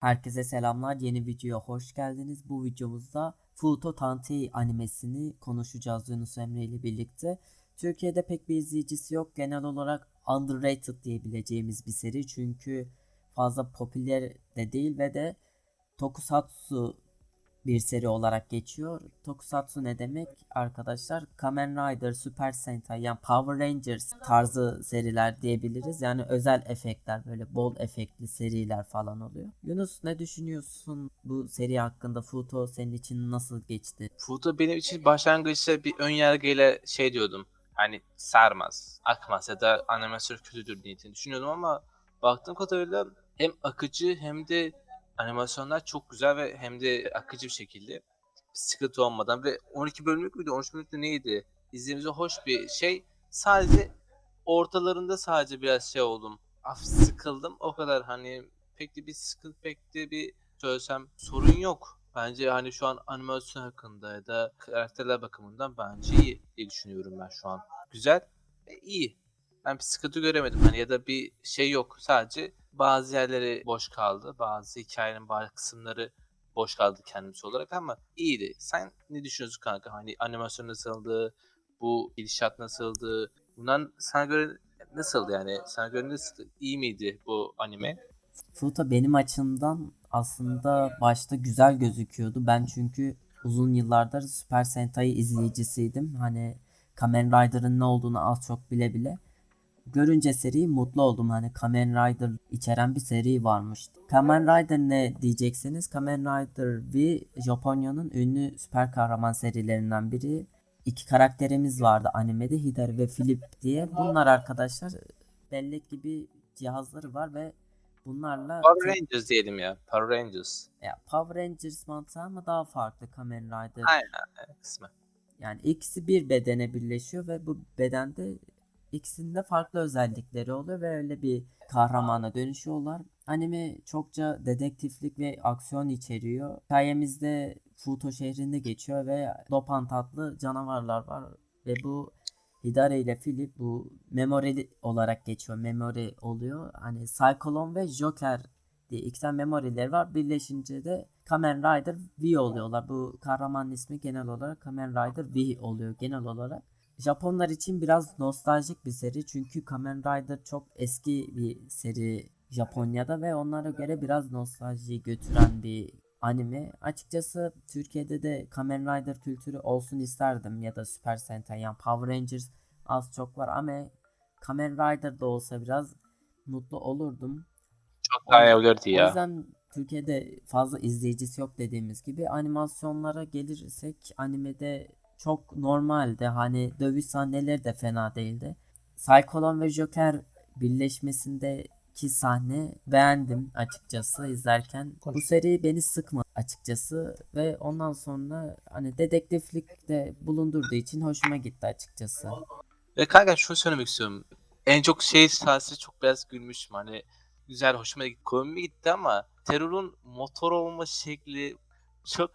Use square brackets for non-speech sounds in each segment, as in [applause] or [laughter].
Herkese selamlar. Yeni videoya hoş geldiniz. Bu videomuzda Futo Tantei animesini konuşacağız Yunus Emre ile birlikte. Türkiye'de pek bir izleyicisi yok. Genel olarak underrated diyebileceğimiz bir seri. Çünkü fazla popüler de değil ve de Tokusatsu bir seri olarak geçiyor. Tokusatsu ne demek arkadaşlar? Kamen Rider, Super Sentai yani Power Rangers tarzı seriler diyebiliriz. Yani özel efektler böyle bol efektli seriler falan oluyor. Yunus ne düşünüyorsun bu seri hakkında? Futo senin için nasıl geçti? Futo benim için başlangıçta bir ön yargıyla şey diyordum. Hani sarmaz, akmaz ya da animasyon kötüdür niyetini düşünüyordum ama baktığım kadarıyla hem akıcı hem de animasyonlar çok güzel ve hem de akıcı bir şekilde. Sıkıntı olmadan ve 12 bölümlük müydü 13 bölümlük neydi? İzlediğimizde hoş bir şey. Sadece ortalarında sadece biraz şey oldum. Hafif sıkıldım. O kadar hani pek de bir sıkıntı pek de bir söylesem sorun yok. Bence hani şu an animasyon hakkında ya da karakterler bakımından bence iyi diye düşünüyorum ben şu an. Güzel ve iyi ben bir sıkıntı göremedim hani ya da bir şey yok sadece bazı yerleri boş kaldı. Bazı hikayenin bazı kısımları boş kaldı kendisi olarak ama iyiydi. Sen ne düşünüyorsun kanka? Hani animasyon nasıldı? Bu gidişat nasıldı? Bundan sana göre nasıldı yani? Sana göre nasıl? İyi miydi bu anime? Futo benim açımdan aslında başta güzel gözüküyordu. Ben çünkü uzun yıllardır Super Sentai izleyicisiydim. Hani Kamen Rider'ın ne olduğunu az çok bile bile. Görünce seriyi mutlu oldum. Hani Kamen Rider içeren bir seri varmış. Kamen Rider ne diyeceksiniz? Kamen Rider V Japonya'nın ünlü süper kahraman serilerinden biri. İki karakterimiz vardı animede Hidari ve Philip diye. Bunlar arkadaşlar bellek gibi cihazları var ve bunlarla Power Rangers diyelim ya. Power Rangers. ya Power Rangers mantığı ama daha farklı Kamen Rider. Aynen kısmı. Yani ikisi bir bedene birleşiyor ve bu bedende ikisinde farklı özellikleri oluyor ve öyle bir kahramana dönüşüyorlar. Anime çokça dedektiflik ve aksiyon içeriyor. Hikayemizde Futo şehrinde geçiyor ve Lopan tatlı canavarlar var ve bu Hidare ile Philip bu memory olarak geçiyor. Memory oluyor. Hani Cyclone ve Joker diye iki tane memorileri var. Birleşince de Kamen Rider V oluyorlar. Bu kahramanın ismi genel olarak Kamen Rider V oluyor genel olarak. Japonlar için biraz nostaljik bir seri çünkü Kamen Rider çok eski bir seri Japonya'da ve onlara göre biraz nostaljiyi götüren bir anime. Açıkçası Türkiye'de de Kamen Rider kültürü olsun isterdim ya da Super Sentai yani Power Rangers az çok var ama Kamen Rider da olsa biraz mutlu olurdum. Çok daha iyi olurdu O ya. yüzden Türkiye'de fazla izleyicisi yok dediğimiz gibi animasyonlara gelirsek animede çok normaldi. Hani dövüş sahneleri de fena değildi. Cyclone ve Joker birleşmesindeki sahne beğendim açıkçası izlerken. Bu seri beni sıkmadı açıkçası ve ondan sonra hani dedektiflikte bulundurduğu için hoşuma gitti açıkçası. Ve kanka şunu söylemek istiyorum. En çok şey sahası çok biraz gülmüştüm. Hani güzel hoşuma gitti. Komik gitti ama Terör'ün motor olma şekli çok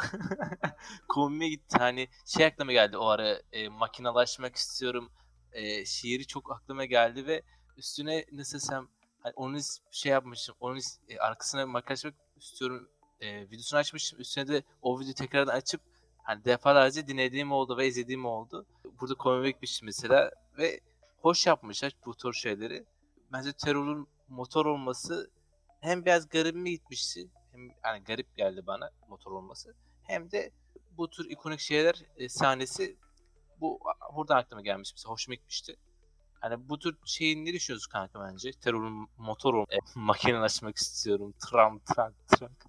[laughs] komik gitti. Hani şey aklıma geldi o ara e, makinalaşmak istiyorum. E, şiiri çok aklıma geldi ve üstüne nasıl desem hani onun şey yapmışım. Onun e, arkasına makyajmak istiyorum. E, videosunu açmıştım. Üstüne de o videoyu tekrardan açıp hani defalarca dinlediğim oldu ve izlediğim oldu. Burada komikmiş mesela ve hoş yapmışlar bu tür şeyleri. Bence Terör'ün motor olması hem biraz garibime gitmişti. Hem yani garip geldi bana motor olması. Hem de bu tür ikonik şeyler e, sahnesi bu buradan aklıma gelmiş mesela hoşuma gitmişti. Hani bu tür şeyin ne düşünüyorsun kanka bence? Terörün motor ol, [laughs] e, makinelaşmak istiyorum. Tram trak trak.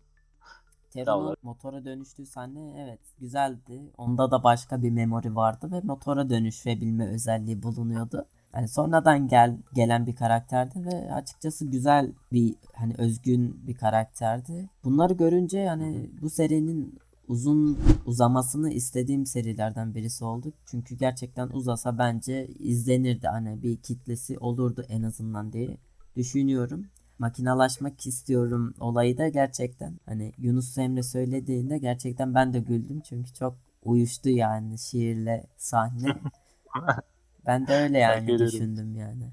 Bravo. motora dönüştüğü sahne evet güzeldi. Onda da başka bir memori vardı ve motora dönüşebilme özelliği bulunuyordu. Yani sonradan gel gelen bir karakterdi ve açıkçası güzel bir hani özgün bir karakterdi. Bunları görünce yani bu serinin uzun uzamasını istediğim serilerden birisi oldu. Çünkü gerçekten uzasa bence izlenirdi. Hani bir kitlesi olurdu en azından diye düşünüyorum makinalaşmak istiyorum olayı da gerçekten hani Yunus Emre söylediğinde gerçekten ben de güldüm çünkü çok uyuştu yani şiirle sahne. [laughs] ben de öyle yani düşündüm yani.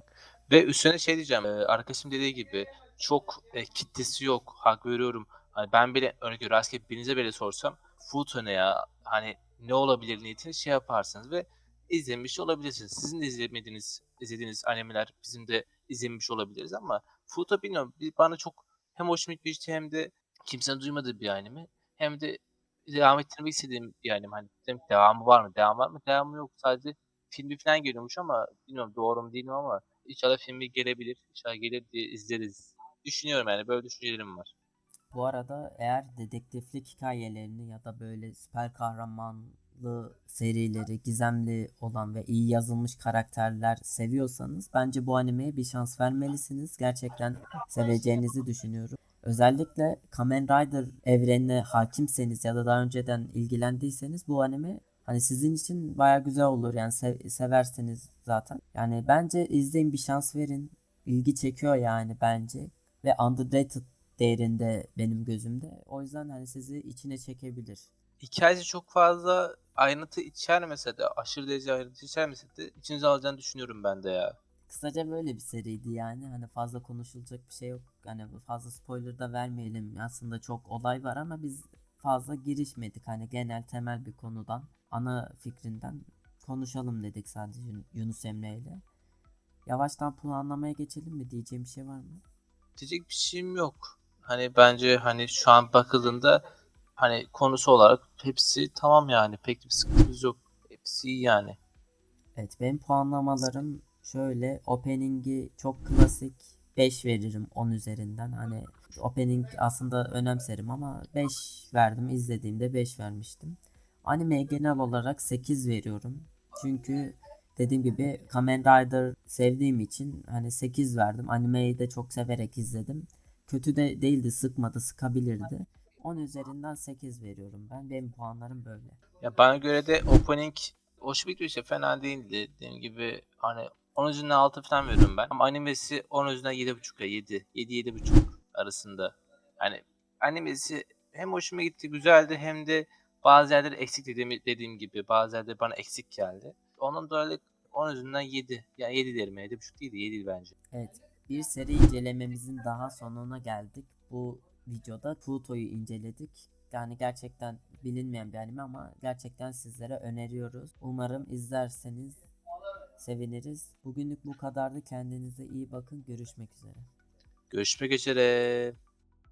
Ve üstüne şey diyeceğim. e, arkadaşım dediği gibi çok e, kitlesi yok. Hak veriyorum. Hani ben bile örnek rastgele birinize bile sorsam Futo ne ya hani ne olabilir niyetine şey yaparsınız ve izlemiş olabilirsiniz. Sizin de izlemediğiniz, izlediğiniz animeler bizim de izlemiş olabiliriz ama Futo bilmiyorum bir- bana çok hem hoşuma gitmişti hem de kimsenin duymadığı bir anime hem de devam ettirmek istediğim bir anime. Hani dedim devamı var mı? Devam var mı? Devamı yok. Sadece filmi falan geliyormuş ama bilmiyorum doğru mu değil mi ama inşallah filmi gelebilir. İnşallah gelir diye izleriz. Düşünüyorum yani böyle düşüncelerim var. Bu arada eğer dedektiflik hikayelerini ya da böyle süper kahramanlı serileri, gizemli olan ve iyi yazılmış karakterler seviyorsanız bence bu animeye bir şans vermelisiniz. Gerçekten seveceğinizi düşünüyorum. Özellikle Kamen Rider evrenine hakimseniz ya da daha önceden ilgilendiyseniz bu anime hani sizin için baya güzel olur. Yani sev- severseniz zaten. Yani bence izleyin bir şans verin. İlgi çekiyor yani bence. Ve underrated değerinde benim gözümde. O yüzden hani sizi içine çekebilir. Hikayesi çok fazla ayrıntı içermese de aşırı derece ayrıntı içermese de içinize alacağını düşünüyorum ben de ya. Kısaca böyle bir seriydi yani. Hani fazla konuşulacak bir şey yok. Hani fazla spoiler da vermeyelim. Aslında çok olay var ama biz fazla girişmedik. Hani genel temel bir konudan, ana fikrinden konuşalım dedik sadece Yun- Yunus Emre ile. Yavaştan puanlamaya geçelim mi? Diyeceğim bir şey var mı? Diyecek bir şeyim yok. Hani bence hani şu an bakıldığında hani konusu olarak hepsi tamam yani. Pek bir sıkıntımız yok. Hepsi iyi yani. Evet benim puanlamalarım şöyle opening'i çok klasik 5 veririm 10 üzerinden hani opening aslında önemserim ama 5 verdim izlediğimde 5 vermiştim. Animeye genel olarak 8 veriyorum. Çünkü dediğim gibi Kamen Rider sevdiğim için hani 8 verdim. Animeyi de çok severek izledim. Kötü de değildi sıkmadı sıkabilirdi. 10 üzerinden 8 veriyorum ben. Benim puanlarım böyle. Ya bana göre de opening hoşuma gidiyor işte fena değildi. Dediğim gibi hani 10 üzerinden 6 falan veriyorum ben. Ama animesi 10 üzerinden 7.5 ya 7. 7-7.5 arasında. Yani animesi hem hoşuma gitti güzeldi hem de bazı yerleri eksik dediğim, dediğim gibi bazı yerleri bana eksik geldi. Onun dolayı 10 üzerinden 7. Yani 7 derim 7.5 değil de 7 bence. Evet, bir seri incelememizin daha sonuna geldik. Bu videoda Pluto'yu inceledik. Yani gerçekten bilinmeyen bir anime ama gerçekten sizlere öneriyoruz. Umarım izlerseniz seviniriz. Bugünlük bu kadardı. Kendinize iyi bakın. Görüşmek üzere. Görüşmek üzere.